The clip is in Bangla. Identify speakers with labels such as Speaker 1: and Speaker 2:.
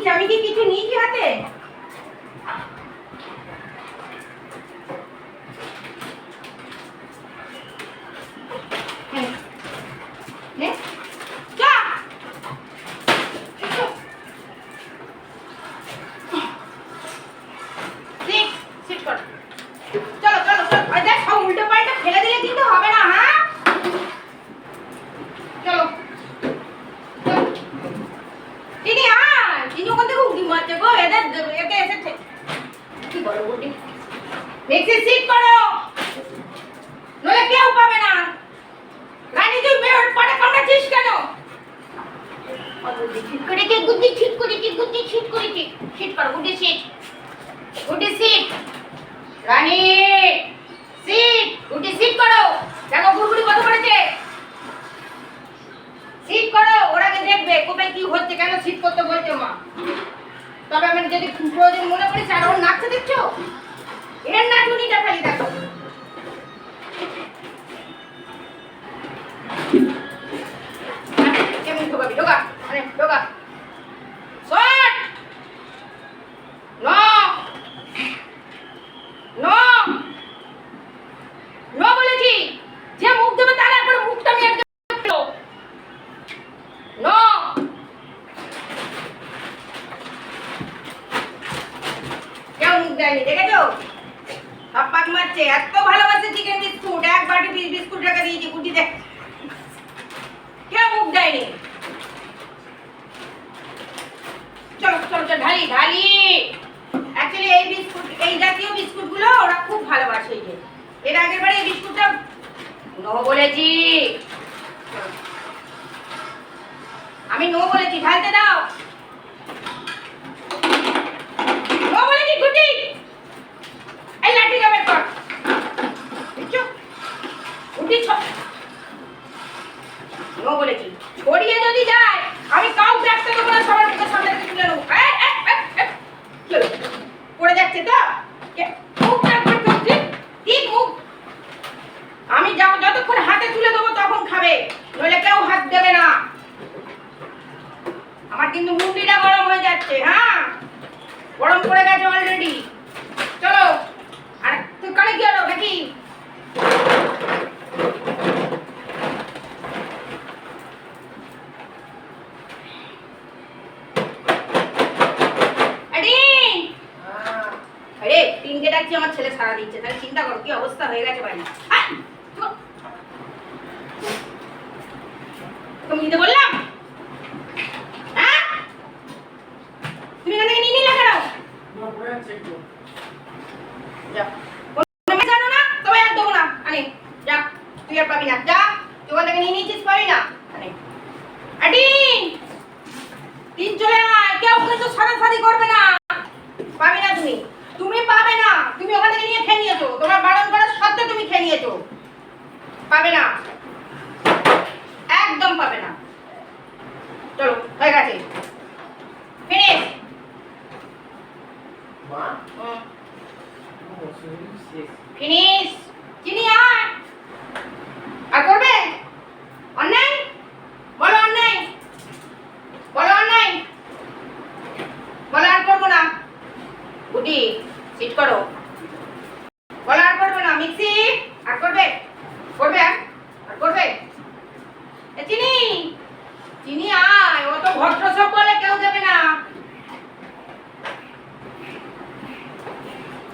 Speaker 1: নিচ্ছে আমি কি কিছু নিয়েছি হাতে নে। নে। যা। এসো। sit, sit কর। চলো চলো চলো আর দেখ সব উল্টো পাল্টা ফেলে দিলে কিন্তু হবে না হ্যাঁ চলো চলো। দিদি আয় দিদি ওখান থেকে উঁকি মারছে গো এদের এতে এসেছে কি বলো গুড্ডি দেখছি সিট করো। নলে কেউ পাবে না। রানী তুই বের পাটা কামড়াচ্ছিস কেন? ঠিক করেছি গুড্ডি ঠিক করেছি গুড্ডি ঠিক করেছি সিট করো Guddi sit Guddi sit Rani sit Guddi sit করো। দেখো গুড়গুড়ি কত করেছে? সিট করো, ওরা আগে দেখবে কোথায় কি হচ্ছে, কেন সিট করতে বলছে মা? তবে আমি যদি প্রয়োজন মনে করি আর ওর নাচতে দেখছ? এর খালি দেখো। দেয়নি দেখেছ? হাপ্পাক মারছে, এত ভালোবাসে চিকেন বিস্কুট, এক বাটি বিস্কুট রেখে দিয়েছি, গুটি দেখ কেউ মুখ দেয়নি। চলো চলো চলো, ঢালি ঢালি। অ্যাকচুয়ালি এই বিস্কুট, এই জাতীয় বিস্কুটগুলো ওরা খুব ভালোবাসে এই যে। এর আগের বারে এই বিস্কুটটা নো বলেছি। আমি নো বলেছি, ঢালতে দাও। নো বলেছি, গুটি এই লাঠিটা বের কর দেখছ গুটি ছ নো বলেছি ছড়িয়ে যদি যায়, আমি কাউকে একটা দেবো সবার মুখের সামনে থেকে তুলে নেব? পড়ে যাচ্ছে তো? মুখ আমি যাও যতক্ষণ হাতে তুলে দেবো তখন খাবে, নইলে কেউ হাত দেবে না। আমার কিন্তু মুন্ডিটা গরম হয়ে যাচ্ছে হ্যাঁ? গরম পড়ে গেছে অলরেডি চলো। আর তুই কানে কি নাকি আরে আরে ডাকছি আমার ছেলে সারা দিচ্ছে, তাহলে চিন্তা করো, কি অবস্থা হয়ে গেছে বাড়ি তুমি বললাম? হ্যাঁ? তুমি এখান থেকে নিয়ে নিলে কেন? তুই আর যা। নিয়ে নিয়েছিস তিন চলে আয়। কেউ কিন্তু সাদাসাদি করবে না পাবে না তুমি তুমি পাবে না তুমি ওখান থেকে নিয়ে খেয়ে নিয়েছো তোমার বারণ করার সত্ত্বেও নিয়েছো পাবে না। একদম পাবে না। চলো হয়ে গেছে। ফিনিশ ফিনিশ চিনি আয়। আর করবে? অন্যায়? বলো অন্যায়। বলো অন্যায়। বলো আর করব না। গুটি সিট করো।